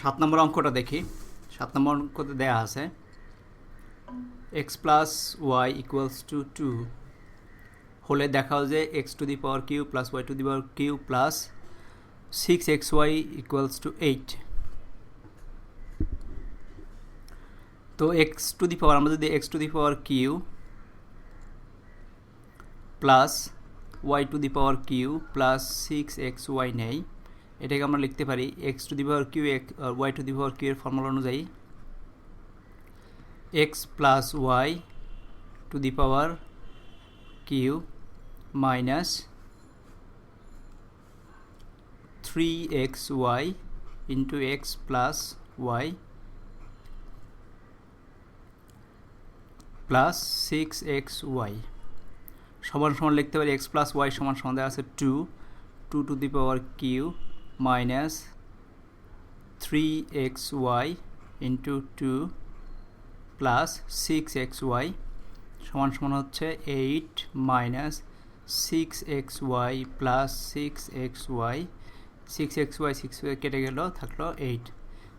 সাত নম্বর অঙ্কটা দেখি। সাত নম্বর অঙ্কতে দেয়া আছে x plus y equals to two হলে দেখাও যে x to the power cube plus y to the power cube plus six x y equals to eight তো এক্স টু দি পাওয়ার আমরা যদি x to the power cube plus y to the power cube plus six x y নেই এটাকে আমরা লিখতে পারি x to the power cube y to the power cube এর formula অনুযায়ী x plus y to the power cube minus three x y into x plus y plus six x y সমান সমান লিখতে পারি এক্স প্লাস ওয়াই সমান সমান দেওয়া আছে two two to the power cube minus three x y into two plus six x y সমান সমান হচ্ছে eight minus six x y plus six x y six x y six y কেটে গেল, থাকল এইট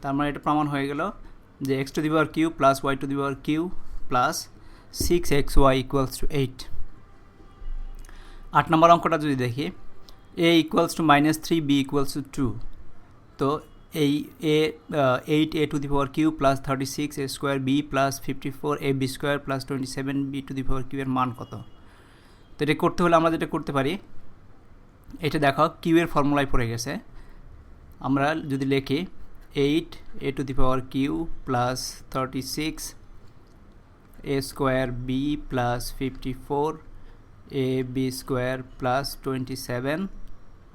তার মানে এটা প্রমাণ হয়ে গেল যে x to the power cube plus y to the power cube plus six x y equals to eight আট নম্বর অঙ্কটা যদি দেখি a equals to minus three b equals to two তো এই এ eight a to the power cube plus thirty six a square b plus fifty four a b square plus twenty seven b to the power cube এর মান কত? তো এটা করতে হলে আমরা যেটা করতে পারি, এটা দেখো কিউ এর ফর্মুলায় পড়ে গেছে। আমরা যদি লিখি eight a to the power cube plus thirty six a square b plus fifty four a b square plus twenty seven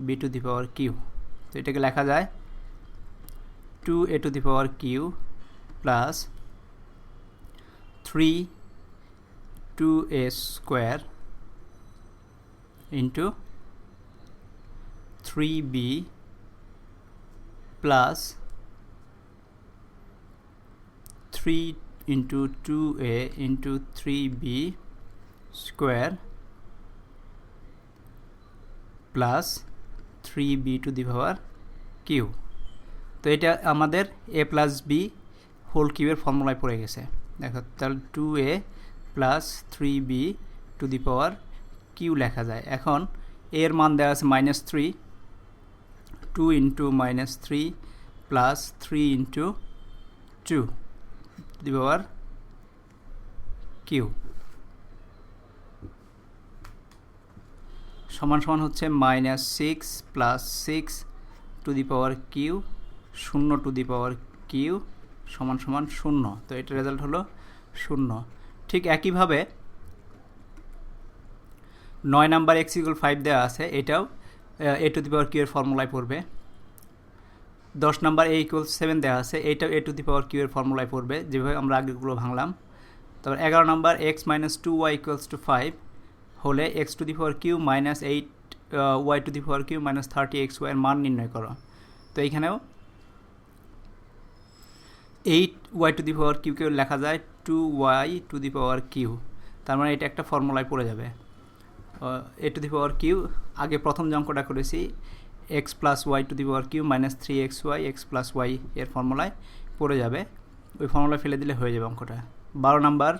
b to the power cube তো এটাকে লেখা যায় two a to the power cube plus three two a square into three b plus three into two a into three b square plus three b to the power cube. তো এটা আমাদের এ plus B whole কিউবের ফর্মুলায় পড়ে গেছে। দেখো, তাহলে two a plus three b to the power cube লেখা যায়। এখন এর মান দেওয়া আছে minus three, two into minus three plus three into two the power cube. সমান সমান হচ্ছে minus six plus six to the power cube শূন্য টু দি পাওয়ার কিউ সমান সমান শূন্য। তো এটার রেজাল্ট হলো শূন্য। ঠিক একইভাবে নয় নাম্বার এক্স ইকুয়াল ফাইভ দেওয়া আছে, এটাও এ টু দি পাওয়ার কিউ এর ফর্মুলায় পড়বে। দশ নাম্বার এ ইকুয়াল সেভেন দেওয়া আছে, এটাও এ টু দি পাওয়ার কিউ এর ফর্মুলায় পড়বে, যেভাবে আমরা আগেগুলো ভাঙলাম। তারপর এগারো number x minus two y equals to five হলে x to the power cube minus eight y to the power cube minus thirty x ওয়াইয়ের মান নির্ণয় করো। তো এইখানেও eight y to the power কিউকে লেখা যায় two y to the power cube তার মানে এটা একটা ফর্মুলায় পড়ে যাবে। এ টু দি পাওয়ার কিউ আগে প্রথম যে অঙ্কটা করেছি x plus y to the power cube minus three x y x plus y এর ফর্মুলায় পড়ে যাবে। ওই ফর্মুলায় ফেলে দিলে হয়ে যাবে অঙ্কটা। বারো number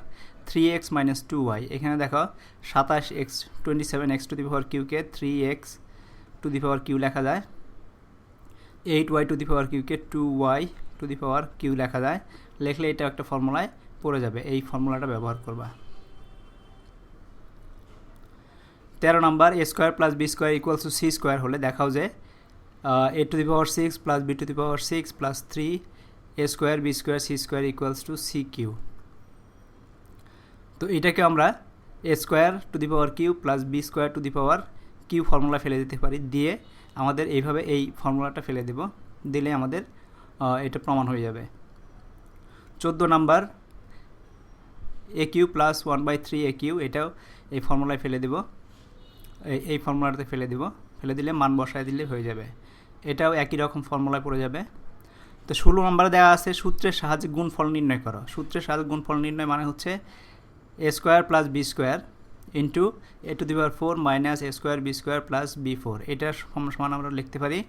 three x minus two y এখানে দেখো, সাতাশ x twenty seven x to the power কিউকে three x to the power cube লেখা যায়। Eight y to the power কিউকে two y to the power cube লেখা যায়। লেখলে এটা একটা ফর্মুলায় পড়ে যাবে। এই ফর্মুলাটা ব্যবহার করবা। তেরো নম্বর a square plus b square equals to c square হলে দেখাও যে a to the power six plus b to the power six plus three a square b square c square equals to c cube তো এটাকে আমরা a square to the power cube plus b square to the power cube formula ফেলে দিতে পারি। দিয়ে আমাদের এইভাবে এই ফর্মুলাটা ফেলে দেব। দিলে আমাদের এটা প্রমাণ হয়ে যাবে। চোদ্দ number a cube plus one by three a cube এটাও এই ফর্মুলায় ফেলে দেব। এই ফর্মুলাটাতে ফেলে দেব। ফেলে দিলে মান বসায় দিলে হয়ে যাবে। এটাও একই রকম ফর্মুলায় পড়ে যাবে। তো ষোলো নম্বরে দেওয়া আছে সূত্রের সাহায্যে গুণফল নির্ণয় করো। সূত্রের সাহায্যে গুণফল নির্ণয় মানে হচ্ছে a square plus b square into a to the power four minus a square b square plus b four এটার সমান আমরা লিখতে পারি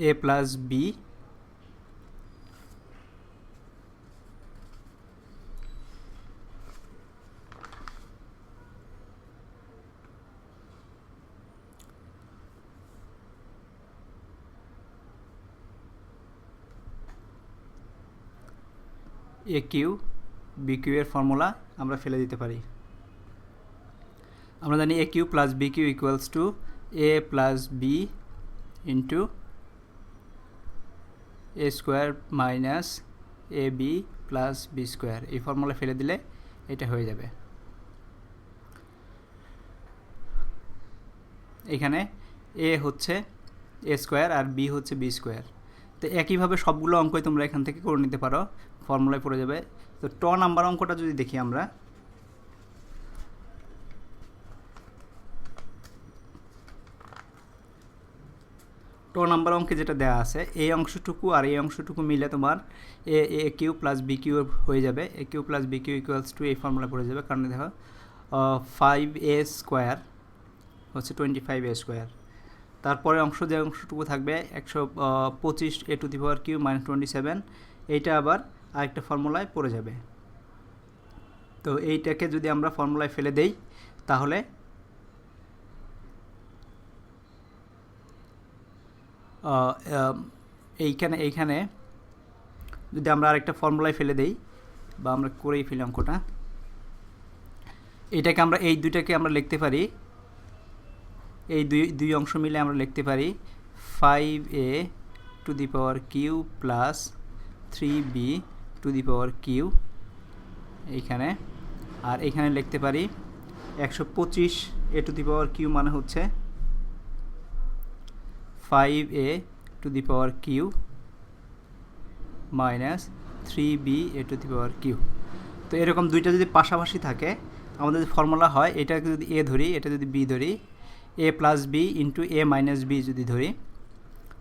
a plus b a cube b এর ফর্মুলা আমরা ফেলে দিতে পারি। আমরা জানি a cube plus b cube equals to a plus b into a square minus a b plus b square এই ফর্মুলা ফেলে দিলে এটা হয়ে যাবে। এখানে এ হচ্ছে এ স্কোয়ার আর বি হচ্ছে বি স্কোয়ার তো একইভাবে সবগুলো অঙ্কই তোমরা এখান থেকে করে নিতে পারো। ফর্মুলায় পড়ে যাবে। তো ট নাম্বার অঙ্কটা যদি দেখি আমরা। ট নাম্বার অঙ্কে যেটা দেওয়া আছে এই অংশটুকু আর এই অংশটুকু মিলে তোমার a a cube plus b cube হয়ে যাবে। A cube plus b cube equals to এই ফর্মুলা পড়ে যাবে। কারণ দেখো ফাইভ এ স্কোয়ার হচ্ছে টোয়েন্টি ফাইভ এ স্কোয়ার তারপরে অংশ যে অংশটুকু থাকবে, একশো পঁচিশ a to the power cube minus twenty seven এইটা আবার আরেকটা ফর্মুলায় পড়ে যাবে। তো এইটাকে যদি আমরা ফর্মুলায় ফেলে দেই, তাহলে এইখানে এইখানে যদি আমরা আরেকটা ফর্মুলায় ফেলে দেই, বা আমরা করেই ফেলি অঙ্কটা, এটাকে আমরা, এই দুইটাকে আমরা লিখতে পারি, এই দুই দুই অংশ মিলে আমরা লিখতে পারি five a to the power cube plus three b to the power cube এইখানে আর এখানে লিখতে পারি একশো পঁচিশ a to the power cube মানে হচ্ছে five a to the power cube minus three b a to the power cube তো এরকম দুইটা যদি পাশাপাশি থাকে, আমাদের যে ফর্মুলা হয়, এটাকে যদি এ ধরি, এটা যদি বি ধরি a plus b into a minus b যদি ধরি,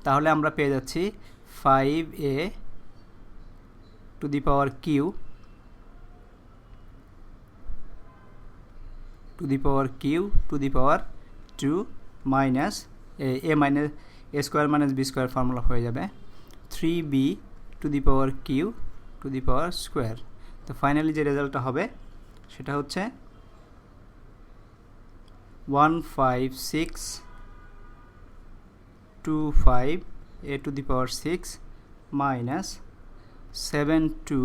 তাহলে আমরা পেয়ে যাচ্ছি five a to the power cube, to the power cube, to the power two minus a minus, a square minus b square formula হয়ে যাবে three b to the power cube, to the power square. তো finally যে রেজাল্টটা হবে সেটা হচ্ছে one five six two five a to the power six minus seven two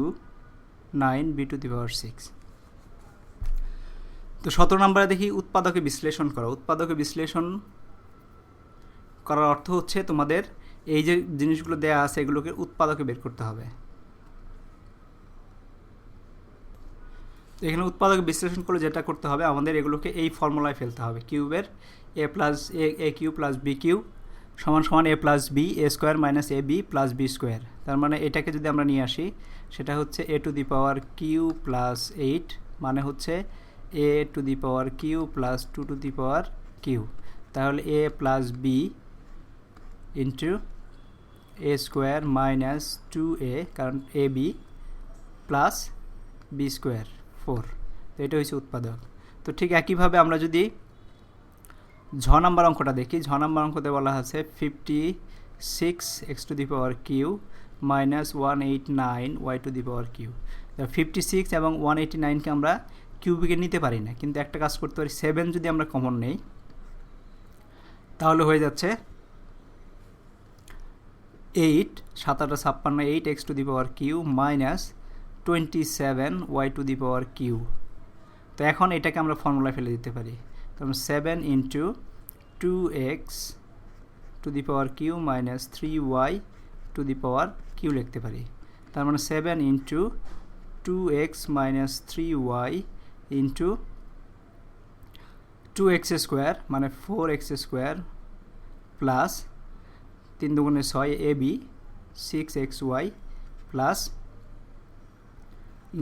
nine b to the power six তো সতেরো নম্বরে দেখি উৎপাদকে বিশ্লেষণ করা। উৎপাদকে বিশ্লেষণ করার অর্থ হচ্ছে তোমাদের এই যে জিনিসগুলো দেয়া আছে, এগুলোকে উৎপাদকে বের করতে হবে। এখানে উৎপাদক বিশ্লেষণ করলে যেটা করতে হবে, আমাদের এগুলোকে এই ফর্মুলায় ফেলতে হবে। কিউবের a plus a cube plus b cube সমান সমান a plus b a square minus a b plus b square তার মানে এটাকে যদি আমরা নিয়ে আসি, সেটা হচ্ছে a to the power cube plus eight মানে হচ্ছে a to the power cube plus two to the power cube তাহলে a plus b into a square minus two a কারণ a b plus b square four তো এটা হচ্ছে উৎপাদক। তো ঠিক একইভাবে আমরা যদি ঝ নাম্বার অঙ্কটা দেখি। ঝ নাম্বার অঙ্কতে বলা আছে fifty six x to the power cube minus one eight nine y to the power cube fifty six এবং ওয়ান এইটি নাইনকে আমরা কিউবিকে নিতে পারি না, কিন্তু একটা কাজ করতে পারি। সেভেন যদি আমরা কমন নেই, তাহলে হয়ে যাচ্ছে এইট সাত আটা ছাপ্পান্ন eight x to the power q minus twenty seven y to the power q তো এখন এটাকে আমরা ফর্মুলায় ফেলে দিতে পারি। কারণ seven into two x to the power q minus three y to the power q লিখতে পারি। তার মানে seven into two x minus three y into two x square মানে ফোর এক্স স্কোয়ার প্লাস তিন দুগুণে ছয় a b six x y plus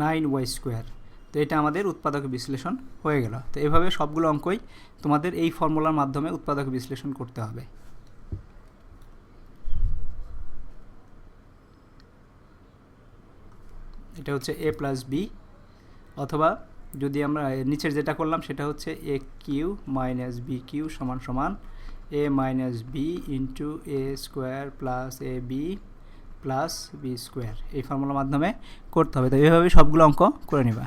nine y square তো এটা আমাদের উৎপাদক বিশ্লেষণ হয়ে গেল। তো এভাবে সবগুলো অঙ্কই তোমাদের এই ফর্মুলার মাধ্যমে উৎপাদক বিশ্লেষণ করতে হবে। এটা হচ্ছে এ প্লাস বি অথবা যদি আমরা নিচের যেটা করলাম সেটা হচ্ছে a q minus b q সমান সমান a minus b into a square plus a b plus b square এই ফর্মুলার মাধ্যমে করতে হবে। তো এইভাবে সবগুলো অঙ্ক করে নিবা।